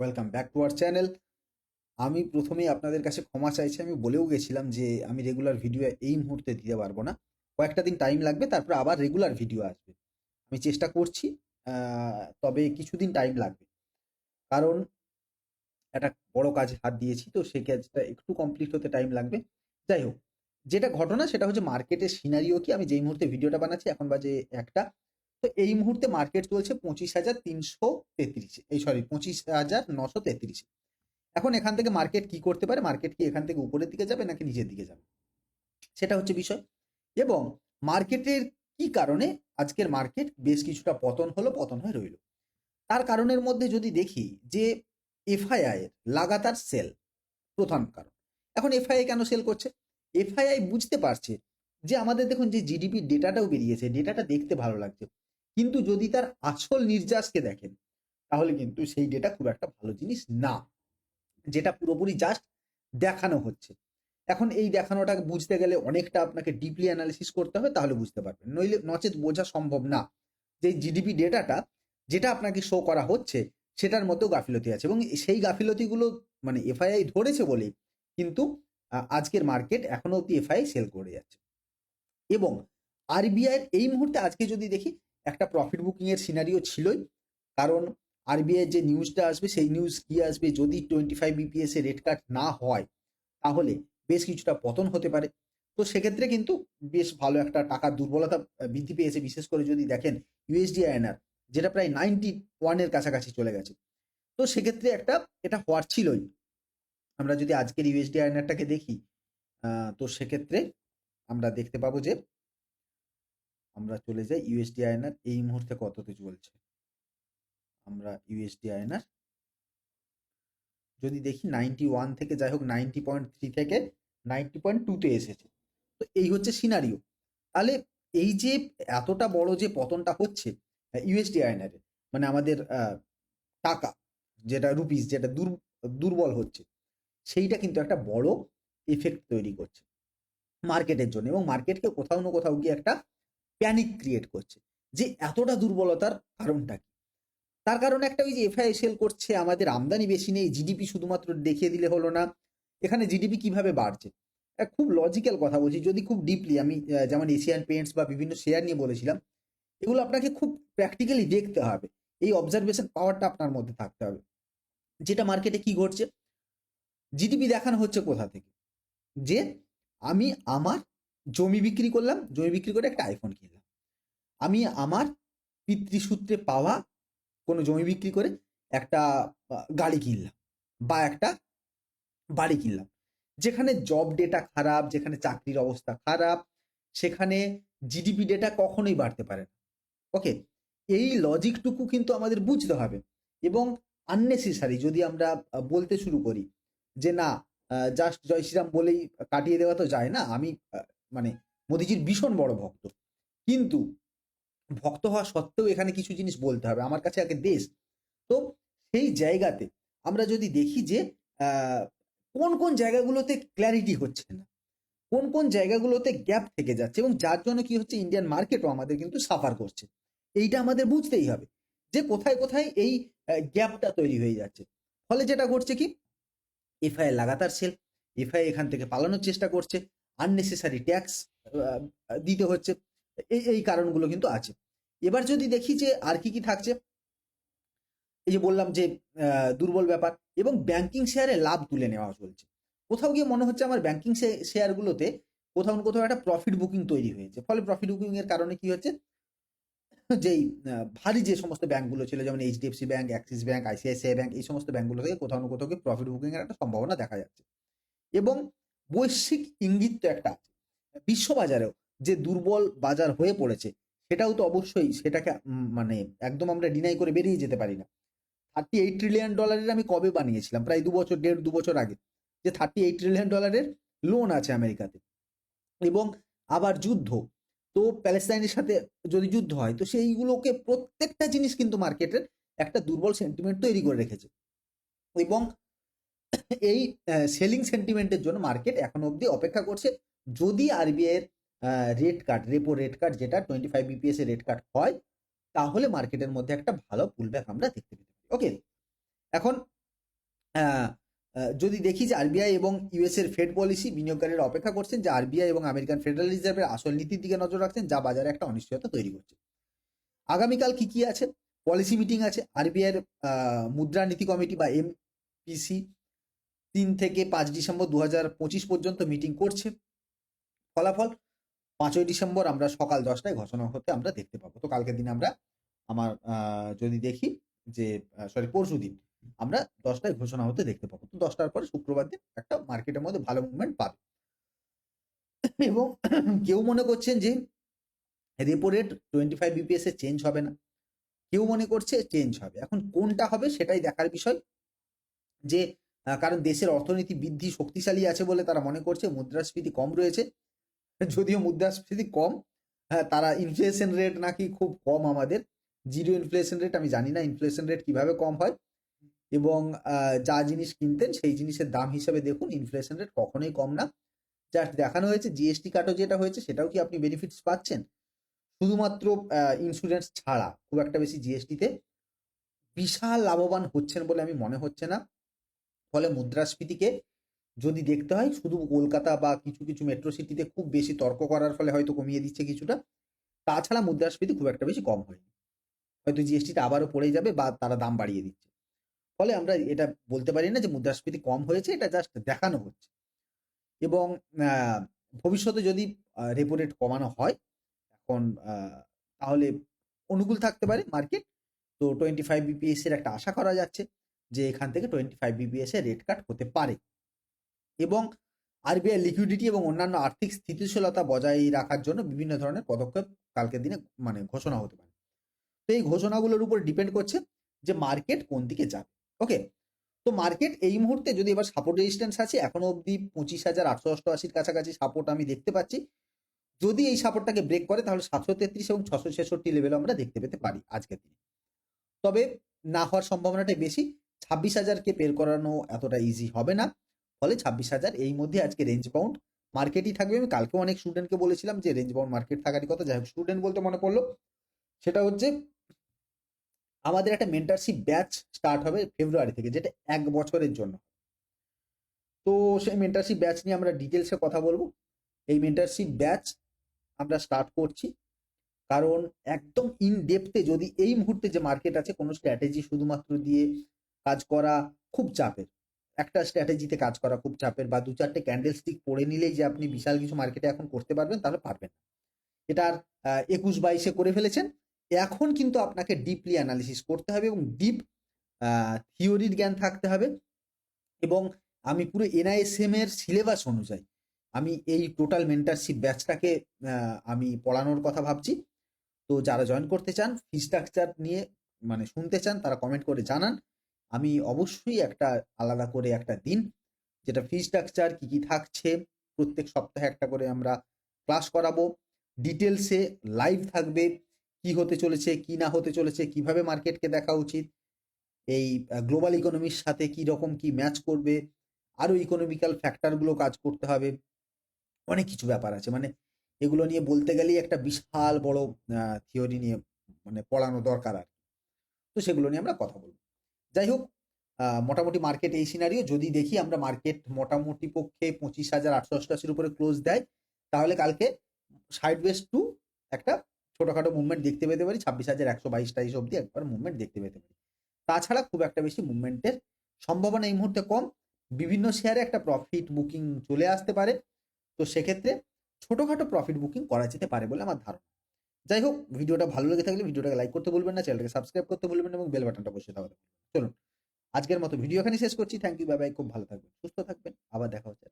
Welcome back to our channel আমি প্রথমেই আপনাদের কাছে ক্ষমা চাইছি, আমি বলেও গেছিলাম যে আমি রেগুলার ভিডিও এই মুহূর্তে দিতে পারব না। কয়েকটা দিন টাইম লাগবে, তারপর আবার রেগুলার ভিডিও আসবে। আমি চেষ্টা করছি তবে কিছুদিন টাইম লাগবে। কারণ একটা বড় কাজে হাত দিয়েছি, তো সেই কাজটা একটু কমপ্লিট হতে টাইম লাগবে। যাই হোক, যেটা ঘটনা সেটা হচ্ছে মার্কেটের সিনারিও কি, আমি যেই মুহূর্তে ভিডিওটা বানাচ্ছি, এখন বাজে একটা। তো এই মুহূর্তে মার্কেট চলছে পঁচিশ হাজার তিনশো তেত্রিশে এই সরি পঁচিশ হাজার নশো তেত্রিশে এখন এখান থেকে মার্কেট কি করতে পারে? মার্কেট কি এখান থেকে উপরের দিকে যাবে নাকি নিচের দিকে যাবে? সেটা হচ্ছে বিষয়। এবং মার্কেটের কি কারণে আজকের মার্কেট বেশ কিছুটা পতন হলো, পতন হয়ে রইল? তার কারণের মধ্যে যদি দেখি যে এফআইআই এর লাগাতার সেল প্রধান কারণ। এখন এফআইআই কেন সেল করছে? এফআইআই বুঝতে পারছে যে আমাদের দেখুন যে জিডিপি ডেটাটাও বেরিয়েছে ডেটাটা দেখতে ভালো লাগছে। কিন্তু যদি তার আসল নির্যাসকে দেখেন, তাহলে কিন্তু সেই ডেটা খুব একটা ভালো জিনিস না। যেটা পুরোপুরি জাস্ট দেখানো হচ্ছে। এখন এই দেখানোটা বুঝতে গেলে অনেকটা আপনাকে ডিপলি অ্যানালিসিস করতে হবে, তাহলে বুঝতে পারবেন। নইলে নচেত বোঝা সম্ভব না যে জিডিপি ডেটাটা যেটা আপনাকে শো করা হচ্ছে, সেটার মধ্যেও গাফিলতি আছে। এবং সেই গাফিলতিগুলো মানে এফআইআই ধরেছে বলে কিন্তু আজকের মার্কেট এখনও অব্দি এফআইআই সেল করে যাচ্ছে। এবং আরবিআই এই মুহূর্তে আজকে যদি দেখি একটা প্রফিট বুকিংয়ের সিনারিও ছিলই। কারণ আরবিআই যে নিউজটা আসবে, সেই নিউজ কি আসবে? যদি টোয়েন্টি ফাইভ বিপিএস এ রেট কাট না হয়, তাহলে বেশ কিছুটা পতন হতে পারে। তো সেক্ষেত্রে কিন্তু বেশ ভালো একটা টাকার দুর্বলতা বৃদ্ধি পেয়েছে। বিশেষ করে যদি দেখেন ইউএসডি আয়নার যেটা প্রায় নাইনটি ওয়ানের কাছাকাছি চলে গেছে। তো সেক্ষেত্রে একটা, এটা হওয়ার ছিলই। আমরা যদি আজকের ইউএসডি আয়নারটাকে দেখি তো সেক্ষেত্রে আমরা দেখতে পাবো যে আমরা চলে যাই ইউএসডি আয়নার এই মুহূর্তে কততে চলছে আমরা ইউএসডি আয়নার যদি দেখি নাইনটি ওয়ান থেকে যাই হোক নাইনটি পয়েন্ট থ্রি থেকে নাইনটি পয়েন্ট টুতে এসেছে। তো এই হচ্ছে সিনারিও তাহলে এই যে এতটা বড় যে পতনটা হচ্ছে ইউএসডি আয়নারে মানে আমাদের টাকা, যেটা রুপিস যেটা দুর, দুর্বল হচ্ছে, সেইটা কিন্তু একটা বড় এফেক্ট তৈরি করছে। মার্কেটের জন্য এবং মার্কেটকে কোথাও না কোথাও গিয়ে একটা প্যানিক ক্রিয়েট করছে। যে এতটা দুর্বলতার কারণটা কি? তার কারণে একটা ওই যে এফআই সেল করছে, আমাদের আমদানি বেশি নেই জিডিপি শুধুমাত্র দেখিয়ে দিলে হলো না। এখানে জিডিপি কীভাবে বাড়ছে? খুব লজিক্যাল কথা বলছি, যদি খুব ডিপলি আমি যেমন এশিয়ান পেন্টস বা বিভিন্ন শেয়ার নিয়ে বলেছিলাম, এগুলো আপনাকে খুব প্র্যাকটিক্যালি দেখতে হবে। এই অবজারভেশন পাওয়ারটা আপনার মধ্যে থাকতে হবে। যেটা মার্কেটে কি ঘটছে? জিডিপি দেখানো হচ্ছে কোথা থেকে? যে আমি আমার জমি বিক্রি করলাম, জমি বিক্রি করে একটা আইফোন কিনলাম। আমি আমার পিতৃসূত্রে পাওয়া কোনো জমি বিক্রি করে একটা গাড়ি কিনলাম বা একটা বাড়ি কিনলাম। যেখানে জব ডেটা খারাপ, যেখানে চাকরির অবস্থা খারাপ, সেখানে জিডিপি ডেটা কখনোই বাড়তে পারে না। ওকে এই লজিকটুকু কিন্তু আমাদের বুঝতে হবে এবং আননেসেসারি যদি আমরা বলতে শুরু করি যে না জাস্ট জয় শ্রীরাম বলেই কাটিয়ে দেওয়া তো যায় না। আমি মানে মোদিজির ভীষণ বড় ভক্ত। কিন্তু ভক্ত হওয়া সত্ত্বেও এখানে কিছু জিনিস বলতে হবে। আমার কাছে আগে দেশ। তো সেই জায়গাতে আমরা যদি দেখি যে কোন কোন জায়গাগুলোতে ক্ল্যারিটি হচ্ছে না, কোন কোন জায়গাগুলোতে গ্যাপ থেকে যাচ্ছে এবং যার জন্য কি হচ্ছে ইন্ডিয়ান মার্কেটও আমাদের কিন্তু সাফার করছে। এইটা আমাদের বুঝতেই হবে যে কোথায় কোথায় এই গ্যাপটা তৈরি হয়ে যাচ্ছে। ফলে যেটা ঘটছে কি? এফআই লাগাতার সেল এফআই এখান থেকে পালানোর চেষ্টা করছে। আননেসেসারি ট্যাক্স দিতে হচ্ছে। এই এই কারণগুলো কিন্তু আছে। এবার যদি দেখি যে আর কি কি থাকছে, এই যে বললাম যে দুর্বল ব্যাপার এবং ব্যাংকিং শেয়ারে লাভ তুলে নেওয়া চলছে। কোথাও গিয়ে মনে হচ্ছে আমার ব্যাংকিং শেয়ারগুলোতে কোথাও না কোথাও একটা প্রফিট বুকিং তৈরি হয়েছে। ফলে প্রফিট বুকিং এর কারণে কি হচ্ছে? যেই ভারী যে সমস্ত ব্যাংকগুলো ছিল, যেমন HDFC bank Axis bank ICICI bank এই সমস্ত ব্যাংকগুলো থেকে কোথাও না কোথাও প্রফিট বুকিং এর একটা সম্ভাবনা দেখা যাচ্ছে। এবং বৈশ্বিক ইঙ্গিত তো একটা আছে। বিশ্ববাজারেও যে দুর্বল বাজার হয়ে পড়েছে, সেটাও তো অবশ্যই সেটাকে মানে একদম আমরা ডিনাই করে বেরিয়ে যেতে পারি না। থার্টি এইট ট্রিলিয়ন ডলারের আমি কবে বানিয়েছিলাম? প্রায় দু বছর, দেড় দু বছর আগে। যে থার্টি এইট ট্রিলিয়ন ডলারের লোন আছে আমেরিকাতে। এবং আবার যুদ্ধ। তো প্যালেস্তাইনের সাথে যদি যুদ্ধ হয়, তো সেইগুলোকে প্রত্যেকটা জিনিস কিন্তু মার্কেটের একটা দুর্বল সেন্টিমেন্ট তৈরি করে রেখেছে। এবং এই সেলিং সেন্টিমেন্টের জন্য মার্কেট এখন অবধি অপেক্ষা করছে। যদি আরবিআই এর rate cut repo rate cut যেটা টোয়েন্টি ফাইভ বিপিএস এর রেট কাট হয়, তাহলে মার্কেটের মধ্যে একটা ভালো পুলব্যাক আমরা দেখতে পেতে পারি। ওকে এখন যদি দেখি যে আরবিআই এবং ইউএস এর ফেড পলিসি বিনিয়োগকারীরা অপেক্ষা করছেন, যে আরবিআই এবং আমেরিকান ফেডারেল রিজার্ভের আসল নীতির দিকে নজর রাখছেন, যা বাজারে একটা অনিশ্চয়তা তৈরি করছে। আগামীকাল কি কি আছে? পলিসি মিটিং আছে। আরবিআই এর মুদ্রানীতি কমিটি বা এমপিসি তিন থেকে পাঁচ ডিসেম্বর দু পর্যন্ত মিটিং করছে। ফলাফল, পাঁচই ডিসেম্বর আমরা সকাল দশটায় ঘোষণা হতে আমরা দেখতে পাবো। তো কালকের দিন আমরা আমার যদি দেখি যে সরি পরশু দিন আমরা দশটায় ঘোষণা হতে দেখতে পাবো। তো দশটার পরে শুক্রবার দিন একটা মার্কেটের মধ্যে ভালো মুভমেন্ট পাবে। এবং কেউ মনে করছেন যে repo rate twenty five BPS এ চেঞ্জ হবে না। কেউ মনে করছে চেঞ্জ হবে। এখন কোনটা হবে সেটাই দেখার বিষয় যে কারণ দেশের অর্থনীতি বৃদ্ধি শক্তিশালী আছে বলে তারা মনে করছে, মুদ্রাস্ফীতি কম রয়েছে। যদিও মুদ্রাস্ফীতি কম হ্যাঁ তারা ইনফ্লেশন রেট নাকি খুব কম আমাদের। জিরো ইনফ্লেশন রেট আমি জানি না ইনফ্লেশন রেট কীভাবে কম হয়। এবং যা জিনিস কিনতেন সেই জিনিসের দাম হিসাবে দেখুন ইনফ্লেশন রেট কখনোই কম না। জাস্ট দেখানো হয়েছে জিএসটি কাটও যেটা হয়েছে, সেটাও কি আপনি বেনিফিটস পাচ্ছেন? শুধুমাত্র ইন্স্যুরেন্স ছাড়া, খুব একটা বেশি জিএসটিতে বিশাল লাভবান হচ্ছেন বলে আমি মনে হচ্ছে না। ফলে মুদ্রাস্ফীতিকে যদি দেখতে হয়, শুধু কলকাতা বা কিছু কিছু মেট্রো সিটিতে খুব বেশি তর্ক করার ফলে হয়তো কমিয়ে দিচ্ছে কিছুটা। তাছাড়া মুদ্রাস্ফীতি খুব একটা বেশি কম হয়নি। হয়তো জিএসটিটা আবারও পড়ে যাবে বা তারা দাম বাড়িয়ে দিচ্ছে। ফলে আমরা এটা বলতে পারি না যে মুদ্রাস্ফীতি কম হয়েছে, এটা জাস্ট দেখানো হচ্ছে। এবং ভবিষ্যতে যদি রেপো রেট কমানো হয়, এখন তাহলে অনুকূল থাকতে পারে মার্কেট তো টোয়েন্টি ফাইভ বিপিএস এর একটা আশা করা যাচ্ছে। যে এখান থেকে টোয়েন্টি ফাইভ বিপিএস এর রেট কাট হতে পারে। এবং আরবিআই লিকুইডিটি এবং অন্যান্য আর্থিক স্থিতিশীলতা বজায় রাখার জন্য বিভিন্ন ধরনের পদক্ষেপ কালকের দিনে মানে ঘোষণা হতে পারে। তো এই ঘোষণাগুলোর উপর ডিপেন্ড করছে যে মার্কেট কোন দিকে যাবে। ওকে তো মার্কেট এই মুহূর্তে যদি এবার সাপোর্ট রেজিস্ট্যান্স আছে, এখনও অবধি পঁচিশ হাজার আটশো অষ্টআশির কাছাকাছি সাপোর্ট আমি দেখতে পাচ্ছি। যদি এই সাপোর্টটাকে ব্রেক করে, তাহলে সাতশো তেত্রিশ এবং ছশো ছেষট্টি লেভেল আমরা দেখতে পেতে পারি আজকের দিনে। তবে না হওয়ার সম্ভাবনাটাই বেশি। ছাব্বিশ হাজারকে পের করানো এতটা ইজি হবে না। ফলে ছাব্বিশ হাজার এই মধ্যে আজকে রেঞ্জ বাউন্ড মার্কেটই থাকবে। আমি কালকেও অনেক স্টুডেন্টকে বলেছিলাম যে রেঞ্জ বাউন্ড মার্কেট থাকারই কথা। যাই হোক স্টুডেন্ট বলতে মনে পড়ল। সেটা হচ্ছে, আমাদের একটা মেন্টারশিপ ব্যাচ স্টার্ট হবে ফেব্রুয়ারি থেকে, যেটা এক বছরের জন্য। তো সেই মেন্টারশিপ ব্যাচ নিয়ে আমরা ডিটেলসে কথা বলব। এই মেন্টারশিপ ব্যাচ আমরা স্টার্ট করছি। কারণ একদম ইন ডেপথে যদি এই মুহূর্তে যে মার্কেট আছে, কোনো স্ট্র্যাটেজি শুধুমাত্র দিয়ে কাজ করা খুব চাপের। একটা স্ট্র্যাটেজিতে কাজ করা খুব চাপের বা দু চারটে ক্যান্ডেল স্টিক পড়ে নিলেই যে আপনি বিশাল কিছু মার্কেটে এখন করতে পারবেন তাহলে পারবেন না। এটা আর একুশ বাইশে করে ফেলেছেন। এখন কিন্তু আপনাকে ডিপলি অ্যানালিসিস করতে হবে এবং ডিপ থিওরির জ্ঞান থাকতে হবে এবং আমি পুরো এনআইএসএম এর সিলেবাস অনুযায়ী আমি এই টোটাল মেন্টারশিপ ব্যাচটাকে আমি পড়ানোর কথা ভাবছি। তো যারা জয়েন করতে চান ফি স্ট্রাকচার নিয়ে মানে শুনতে চান, তারা কমেন্ট করে জানান। আমি অবশ্যই একটা আলাদা করে একটা দিন, যেটা ফি স্ট্রাকচার কি কি থাকছে, প্রত্যেক সপ্তাহে একটা করে আমরা ক্লাস করাবো। ডিটেলসে লাইভ থাকবে, কি হতে চলেছে, কি না হতে চলেছে, কীভাবে মার্কেটকে দেখা উচিত, এই গ্লোবাল ইকোনমির সাথে কি রকম, কি ম্যাচ করবে আরও ইকোনমিক্যাল ফ্যাক্টরগুলো কাজ করতে হবে, অনেক কিছু ব্যাপার আছে। মানে এগুলো নিয়ে বলতে গেলেই একটা বিশাল বড় থিওরি নিয়ে মানে পড়ানো দরকার আর। তো সেগুলো নিয়ে আমরা কথা বলব। যাই হোক মোটামুটি মার্কেট এই সিনারিও যদি দেখি আমরা মার্কেট মোটামুটি পক্ষে পঁচিশ হাজার আটশো অষ্টাশির উপরে ক্লোজ দেয়, তাহলে কালকে সাইড ওয়েস্ট টু একটা ছোটখাটো মুভমেন্ট দেখতে পেতে পারি। ছাব্বিশ হাজার একশো বাইশ টাইশ অব্দি একবার মুভমেন্ট দেখতে পেতে পারি। তাছাড়া খুব একটা বেশি মুভমেন্টের সম্ভাবনা এই মুহূর্তে কম। বিভিন্ন শেয়ারে একটা প্রফিট বুকিং চলে আসতে পারে। তো সেক্ষেত্রে ছোটোখাটো প্রফিট বুকিং করা যেতে পারে বলে আমার ধারণা। যাই হোক ভিডিওটা ভালো লেগে থাকলে ভিডিওটাকে লাইক করতে ভুলবেন না, চ্যানেলটাকে সাবস্ক্রাইব করতে ভুলবেন এবং বেল বাটনটা বসে দেওয়া চলুন, আজকের মতো ভিডিও এখানে শেষ করছি। থ্যাংক ইউ বাই বাই খুব ভালো থাকবেন, সুস্থ থাকবেন। আবার দেখা হচ্ছে